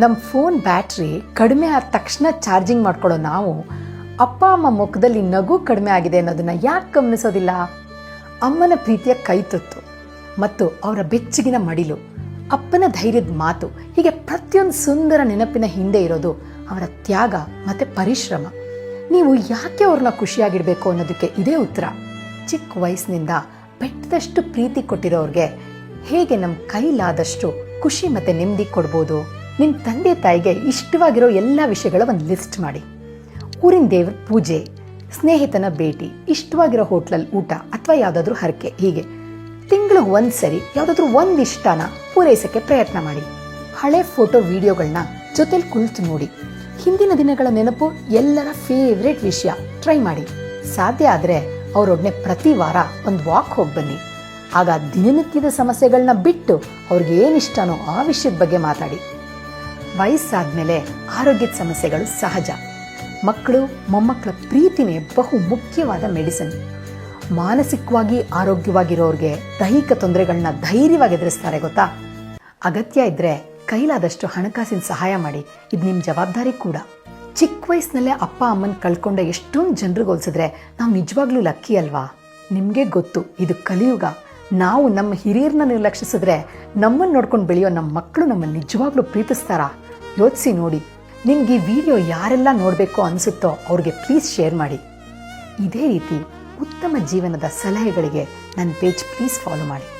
ನಮ್ಮ phone battery ಕಡಿಮೆ ಆದ ತಕ್ಷಣ ಚಾರ್ಜಿಂಗ್ ಮಾಡ್ಕೊಳ್ಳೋ ನಾವು ಅಪ್ಪ ಅಮ್ಮ ಮುಖದಲ್ಲಿ ನಗು ಕಡಿಮೆ ಆಗಿದೆ ಅನ್ನೋದನ್ನ ಯಾಕೆ ಗಮನಿಸೋದಿಲ್ಲ? ಅಮ್ಮನ ಪ್ರೀತಿಯ ಕೈತುತ್ತು ಮತ್ತು ಅವರ ಬೆಚ್ಚಗಿನ ಮಡಿಲು, ಅಪ್ಪನ ಧೈರ್ಯದ ಮಾತು, ಹೀಗೆ ಪ್ರತಿಯೊಂದು ಸುಂದರ ನೆನಪಿನ ಹಿಂದೆ ಇರೋದು ಅವರ ತ್ಯಾಗ ಮತ್ತು ಪರಿಶ್ರಮ. ನೀವು ಯಾಕೆ ಅವ್ರನ್ನ ಖುಷಿಯಾಗಿಡಬೇಕು ಅನ್ನೋದಕ್ಕೆ ಇದೇ ಉತ್ತರ. ಚಿಕ್ಕ ವಯಸ್ಸಿನಿಂದ ಬೆಟ್ಟದಷ್ಟು ಪ್ರೀತಿ ಕೊಟ್ಟಿರೋರಿಗೆ ಹೇಗೆ ನಮ್ಮ ಕೈಲಾದಷ್ಟು ಖುಷಿ ಮತ್ತು ನೆಮ್ಮದಿ ಕೊಡ್ಬೋದು? ನಿಮ್ಮ ತಂದೆ ತಾಯಿಗೆ ಇಷ್ಟವಾಗಿರೋ ಎಲ್ಲ ವಿಷಯಗಳ ಒಂದು ಲಿಸ್ಟ್ ಮಾಡಿ. ಊರಿನ ದೇವ್ರ ಪೂಜೆ, ಸ್ನೇಹಿತನ ಭೇಟಿ, ಇಷ್ಟವಾಗಿರೋ ಹೋಟ್ಲಲ್ಲಿ ಊಟ ಅಥವಾ ಯಾವುದಾದ್ರೂ ಹರಕೆ, ಹೀಗೆ. ತಿಂಗಳಿಗೆ ಒಂದು ಸರಿ ಯಾವುದಾದ್ರೂ ಒಂದು ಇಷ್ಟನ ಪೂರೈಸಕ್ಕೆ ಪ್ರಯತ್ನ ಮಾಡಿ. ಹಳೆ ಫೋಟೋ ವಿಡಿಯೋಗಳನ್ನ ಜೊತೆಲಿ ಕುಳಿತು ನೋಡಿ. ಹಿಂದಿನ ದಿನಗಳ ನೆನಪು ಎಲ್ಲರ ಫೇವ್ರೇಟ್ ವಿಷಯ. ಟ್ರೈ ಮಾಡಿ. ಸಾಧ್ಯ ಆದರೆ ಅವರೊಡನೆ ಪ್ರತಿ ವಾರ ಒಂದು ವಾಕ್ ಹೋಗಿ ಬನ್ನಿ. ಆಗ ದಿನನಿತ್ಯದ ಸಮಸ್ಯೆಗಳನ್ನ ಬಿಟ್ಟು ಅವ್ರಿಗೆ ಏನಿಷ್ಟನೋ ಆ ವಿಷಯದ ಬಗ್ಗೆ ಮಾತಾಡಿ. ವಯಸ್ಸಾದ್ಮೇಲೆ ಆರೋಗ್ಯದ ಸಮಸ್ಯೆಗಳು ಸಹಜ. ಮಕ್ಕಳು, ಮೊಮ್ಮಕ್ಕಳ ಪ್ರೀತಿನೇ ಬಹು ಮುಖ್ಯವಾದ ಮೆಡಿಸಿನ್. ಮಾನಸಿಕವಾಗಿ ಆರೋಗ್ಯವಾಗಿರೋರಿಗೆ ದೈಹಿಕ ತೊಂದರೆಗಳನ್ನ ಧೈರ್ಯವಾಗಿ ಎದುರಿಸ್ತಾರೆ ಗೊತ್ತಾ? ಅಗತ್ಯ ಇದ್ರೆ ಕೈಲಾದಷ್ಟು ಹಣಕಾಸಿನ ಸಹಾಯ ಮಾಡಿ. ಇದು ನಿಮ್ಮ ಜವಾಬ್ದಾರಿ ಕೂಡ. ಚಿಕ್ಕ ವಯಸ್ಸಿನಲ್ಲೇ ಅಪ್ಪ, ಅಮ್ಮನ ಕಳ್ಕೊಂಡ ಎಷ್ಟೊಂದು ಜನರಿಗೆ ಹೋಲಿಸಿದ್ರೆ ನಾವು ನಿಜವಾಗ್ಲೂ ಲಕ್ಕಿ ಅಲ್ವಾ? ನಿಮಗೆ ಗೊತ್ತು, ಇದು ಕಲಿಯುಗ. ನಾವು ನಮ್ಮ ಹಿರಿಯರನ್ನ ನಿರ್ಲಕ್ಷಿಸಿದ್ರೆ ನಮ್ಮನ್ನು ನೋಡ್ಕೊಂಡು ಬೆಳೆಯೋ ನಮ್ಮ ಮಕ್ಕಳು ನಮ್ಮನ್ನು ನಿಜವಾಗ್ಲೂ ಪ್ರೀತಿಸ್ತಾರಾ? ಯೋಚಿಸಿ ನೋಡಿ. ನಿಮ್ಗೆ ಈ ವಿಡಿಯೋ ಯಾರೆಲ್ಲ ನೋಡಬೇಕು ಅನಿಸುತ್ತೋ ಅವ್ರಿಗೆ ಪ್ಲೀಸ್ ಶೇರ್ ಮಾಡಿ. ಇದೇ ರೀತಿ ಉತ್ತಮ ಜೀವನದ ಸಲಹೆಗಳಿಗೆ ನನ್ನ ಪೇಜ್ ಪ್ಲೀಸ್ ಫಾಲೋ ಮಾಡಿ.